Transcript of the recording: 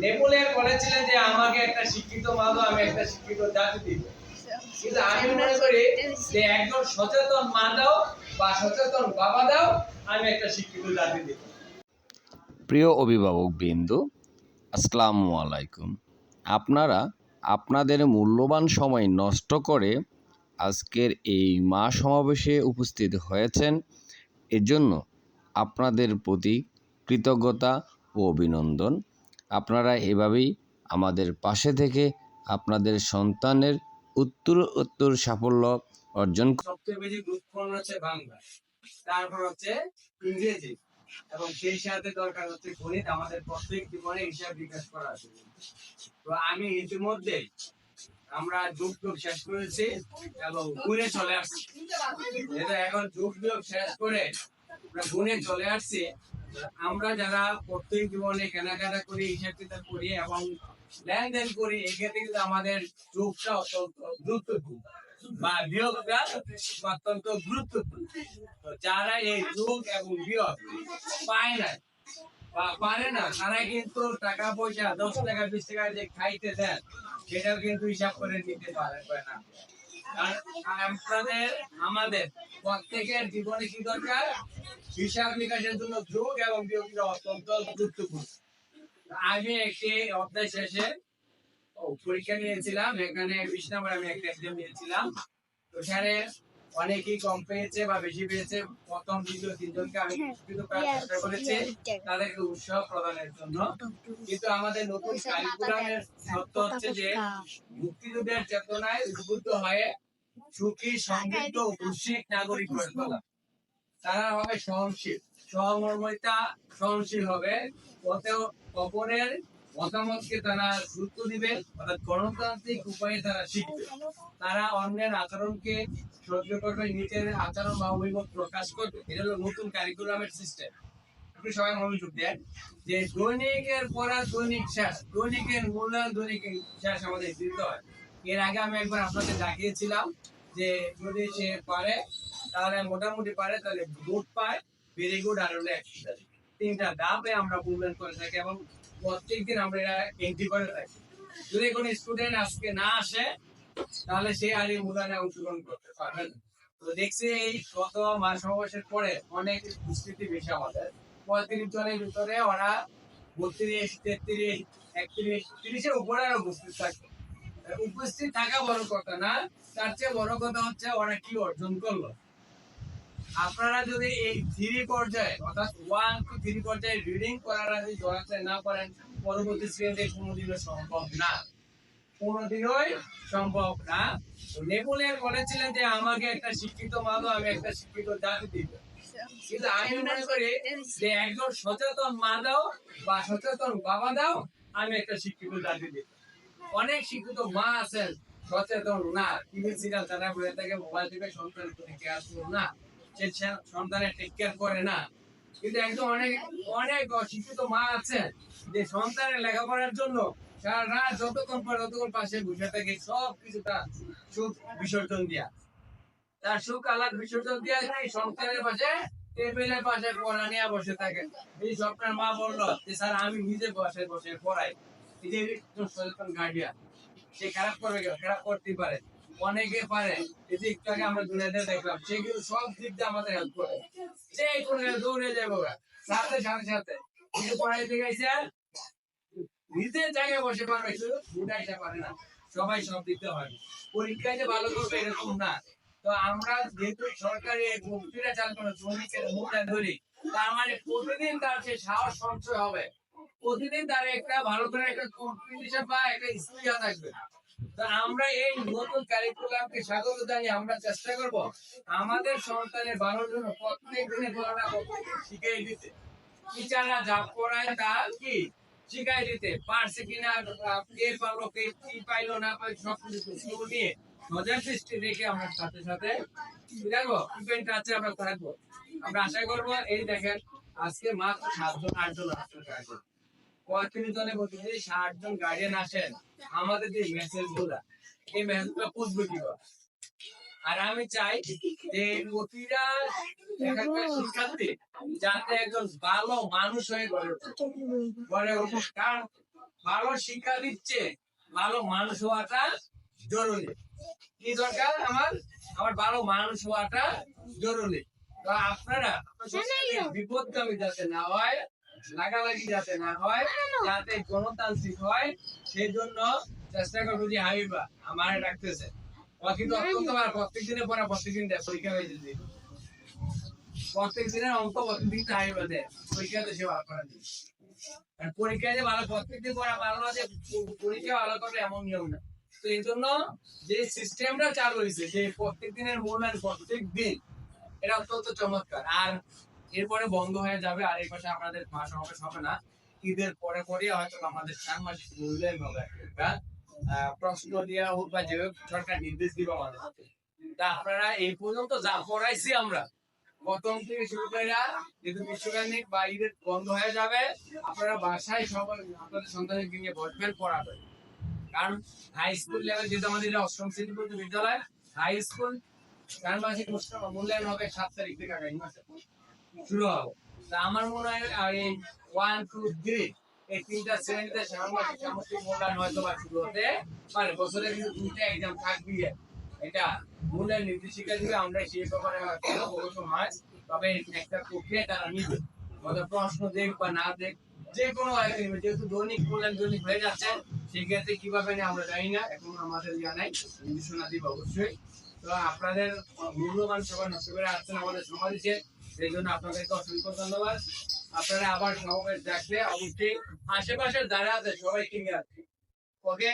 Napoleon বলেছিলেন যে, আমাকে একটা শিক্ষিত মা দাও আমি একটা শিক্ষিত জাতি দিব। কিন্তু আমি মনে করি যে, একজন সচেতন মা দাও বা সচেতন বাবা দাও, আমি একটা শিক্ষিত জাতি দিব। প্রিয় অভিভাবক বিন্দু, আসসালামু আলাইকুম। আপনারা আপনাদের মূল্যবান সময় নষ্ট করে আজকের এই মা সমাবেশে উপস্থিত হয়েছেন। এজন্য আপনাদের প্রতি কৃতজ্ঞতা ও অভিনন্দন। আপনারা এভাবেই আমাদের পাশে থেকে আপনাদের সন্তানের উত্তর উত্তর সাফল্য অর্জন সবচেয়ে বেশি গুরুত্বপূর্ণ হচ্ছে বাংলা। তারপর হচ্ছে ইংরেজি। এবং সেই সাথে দরকার হচ্ছে গণিত। আমাদের প্রত্যেক জীবনে হিসাব বিকাশ করা আছে। তো আমি ইতিমধ্যে আমরা যুগ যুগ শেষ করেছি এবং গুণে চলে আসছি। যেটা এখন যুগ যুগ শেষ করে আমরা গুণে চলে আসছি আমরা যারা প্রত্যেক জীবনে কেনাকাটা করি হিসাব কিতাব করি এবং লেনদেন করি এক্ষেত্রে কিন্তু আমাদের যুগটা অত্যন্ত গুরুত্বপূর্ণ বা বিয়োগটা অত্যন্ত গুরুত্বপূর্ণ। যারা এই যোগ এবং বিয়োগ পায় না বা পারে না, তারা কিন্তু টাকা পয়সা দশ টাকা, বিশ টাকা যে খাইতে দেন, সেটাও কিন্তু হিসাব করে নিতে পারে না। আমাদের প্রত্যেকের জীবনে কি দরকার? হিসাব নিকাশের জন্য যোগ এবং বিয়োগ অত্যন্ত গুরুত্বপূর্ণ। আমি একটি অধ্যায় শেষে পরীক্ষা নিয়েছিলাম। এখানে বিশ নম্বর আমি একটা এক্সাম নিয়েছিলাম তো সেখানে অনেকেই কম পেয়েছে বা বেশি পেয়েছে প্রথম দ্বিতীয় তিনজনকে আমি কিন্তু চেষ্টা করেছি। তাদেরকে উৎসাহ প্রদানের জন্য। কিন্তু আমাদের নতুন কারিকুলামের সত্য হচ্ছে যে মুক্তিযুদ্ধের চেতনায় উদ্বুদ্ধ হয়ে সুখী সমৃদ্ধ খুশিক নাগরিক গড়ে তোলা। তারা হবে সহনশীল। সহমর্মিতা সহনশীল হবে। অপরের মতামতকে তারা গুরুত্ব দিবে, অর্থাৎ গণতান্ত্রিক উপায়ে তারা শিখবে। তারা অন্যের আচরণকে সহ্য করবে নিজের আচরণ বা অভিমত প্রকাশ করবে। এটা হলো নতুন কারিকুলামের সিস্টেম আপনি সবাই মনোযোগ দেন যে দৈনিকের দৈনিক শেষ, দৈনিকের মূল্যায়ন দৈনিক শেষ আমাদের দিতে হয়। এর আগে আমি একবার আপনাদের দেখিয়েছিলাম যে যদি সে পারে, তাহলে মোটামুটি পারে, তাহলে গুড পায়। ভেরি গুড আর তিনটা ধাপে আমরা মূল্যায়ন করে থাকি এবং প্রত্যেকদিন আমরা এটা এন্ট্রি যদি কোনো স্টুডেন্ট আজকে না আসে, তাহলে সে আর এই অংশগ্রহণ করতে পারবে না। তো দেখছি এই গত মাস পরে অনেক বেশি আমাদের। পঁয়ত্রিশ জনের ভিতরে ওরা বত্রিশ, তেত্রিশ, একত্রিশ, তিরিশের উপরে আরও উপস্থিত থাকে। উপস্থিত থাকা বড় কথা না, তার চেয়ে বড় কথা হচ্ছে ওরা কি অর্জন করল। আপনারা যদি এই থ্রি পর্যায়ে, অর্থাৎ ওয়ান টু থ্রি পর্যায়ে রিডিং করার যদি জড়াতে না পারেন, পরবর্তী শ্রেণীতে কোনোদিনও সম্ভব না। কোনোদিনই সম্ভব না। নেপোলিয়ন বলেছিলেন যে, আমাকে একটা শিক্ষিত মা দাও আমি একটা শিক্ষিত জাতি দিব। কিন্তু আমি মনে করি যে, একজন সচেতন মা দাও বা সচেতন বাবা দাও, আমি একটা শিক্ষিত জাতি দিব। অনেক শিক্ষিত মা আছেন, সচেতন না। টিভি সিরিয়াল তারা বলে থাকে মোবাইল থেকে সন্তান কেয়ার করুন না। সন্তানের টেক কেয়ার করে না। কিন্তু একদম অনেক অনেক অশিক্ষিত মা যে সন্তানের লেখাপড়ার জন্য সারা রাত যতক্ষণ পরে ততক্ষণ পাশে বসে থাকে সব কিছু তার সুখ বিসর্জন দিয়া। তার সুখ আলাদ বিসর্জন দিয়া সন্তানের পাশে, টেবিলের পাশে পড়া নিয়ে বসে থাকে। এই স্বপ্নের মা বলল যে, স্যার, আমি নিজে বসে বসে পড়াই। এই যে সচেতন সে খারাপ করবে কেন? খারাপ করতেই পারে। অনেকে পারে। এই একটু আগে আমরা দুনিয়াতে দেখলাম। সে কিন্তু সব দিক দিয়ে আমাদের হেল্প করে। যে কোনো দৌড়ে যাব সাথে সাথে সাথে। কিন্তু পড়াইতে গেছে নিজের জায়গায় বসে পারবে, শুধু বুঝাইতে পারে না। সবাই সব দিতে হয় পরীক্ষায় যে ভালো করবে এরকম না। তো আমরা যেহেতু সরকারি মুক্তিটা চালু করে শ্রমিকের মূল্যায়ন ধরি তার মানে প্রতিদিন তার সে সাহস, সঞ্চয় হবে, প্রতিদিন তার একটা ভালো করে একটা কম্পিটিশন বা একটা স্কিল থাকবে। আমরা এই নতুন কারিকুলামকে স্বাগত জানিয়ে আমরা চেষ্টা করব আমাদের সন্তানের প্রত্যেক দিনে পড়াটা শিখিয়ে দিতে। টিচাররা যা পড়ায় তা কি? শিখাই দিতে। পারছে কিনা? কে কে কি পাইলো? না পাইলো? সব কিছু নিয়ে নজর দৃষ্টি রেখে আমরা সাথে সাথে দেখো ইভেন্ট আছে আমরা থাকব। আমরা আশা করব এই দেখেন, আজকে মাত্র সাতজন, আটজন আসছে পঁয়ত্রিশ জনের মধ্যে যদি ষাট জন গার্ডিয়ান আসেন আমাদের যে মেসেজগুলা এই মেসেজগুলা বুঝবে কি আর আমি চাই যে প্রতিটা শিক্ষার্থী যাতে একজন ভালো মানুষ হয়ে গড়ে ওঠে। কারণ ভালো শিক্ষা দিচ্ছে ভালো মানুষ হওয়াটা জরুরি। কি দরকার আমার? আমার ভালো মানুষ হওয়াটা জরুরি। তো আপনারা বিপদগামী যাতে না হয় লাগালাগি যাতে না হয় যাতে গণতান্ত্রিক হয় সেই জন্য চেষ্টা করব যে হাবিবা আমার ও কিন্তু অত্যন্ত প্রত্যেক দিনে প্রত্যেক দিন দেয় পরীক্ষা হয়ে যেতে প্রত্যেক দিনের অঙ্ক প্রত্যেক দিন হাবিবা দেয় পরীক্ষাতে সে ভালো করে দিই আর পরীক্ষায় যে ভালো প্রত্যেকদিন পড়া ভালো না যে পরীক্ষা ভালো করবে এমন নিয়ম না। তো এই জন্য যে সিস্টেমটা চালু হয়েছে যে প্রত্যেক দিনের মূল্যায়ন প্রত্যেক দিন এটা অত্যন্ত চমৎকার। আর এরপরে বন্ধ হয়ে যাবে, আর এই পাশে আপনাদের মাস সমাবেশ হবে না। ঈদের পরে পরে হয়তো আমাদের ষান্মাসিক মূল্যায়ন হবে। প্রশ্ন দেওয়া হোক বা যে সরকার নির্দেশ দিবে আমাদের তা আপনারা এই পর্যন্ত যা পড়াইছি আমরা, প্রথম থেকে শুরু করে যেহেতু বিশ্বকানিক বা ঈদের বন্ধ হয়ে যাবে, আপনারা বাসায় সবাই আপনাদের সন্তানকে নিয়ে বসবেন, পড়াবেন। কারণ হাই স্কুল লেভেল যেহেতু আমাদের অষ্টম শ্রেণি পর্যন্ত বিদ্যালয় হাই স্কুল চার মাসিক মূল্যায়ন হবে সাত তারিখ থেকে আগামী মাসে। শুরু হবে তা আমার মনে হয় এই ওয়ান টু থ্রি এই তিনটা শ্রেণীতে মূল্যায়ন হয়তো বা শুরু হতে পারে। বছরে কিন্তু দুইটা এক্সাম এটা মূল্যায়ন নির্দেশিকা আমরা সেই ব্যাপারে অবশ্য তবে একটা প্রক্রিয়া তারা নিবে। প্রশ্ন দেখ বা না দেখ, যে কোনো যেহেতু দৈনিক মূল্যায়ন দৈনিক হয়ে যাচ্ছে, সেক্ষেত্রে কীভাবে নেই আমরা জানি না, এখন আমাদের জানাই নির্দেশনা দিব অবশ্যই। তো আপনাদের মূল্যবান সবাই নষ্ট করে আসছেন আমাদের সমাজে। সেই জন্য আপনাদেরকে অসংখ্য ধন্যবাদ। আপনারা আবার সমাবেশ দেখলে অবশ্যই আশেপাশে যারা আছে সবাই কিনে আসবে ওকে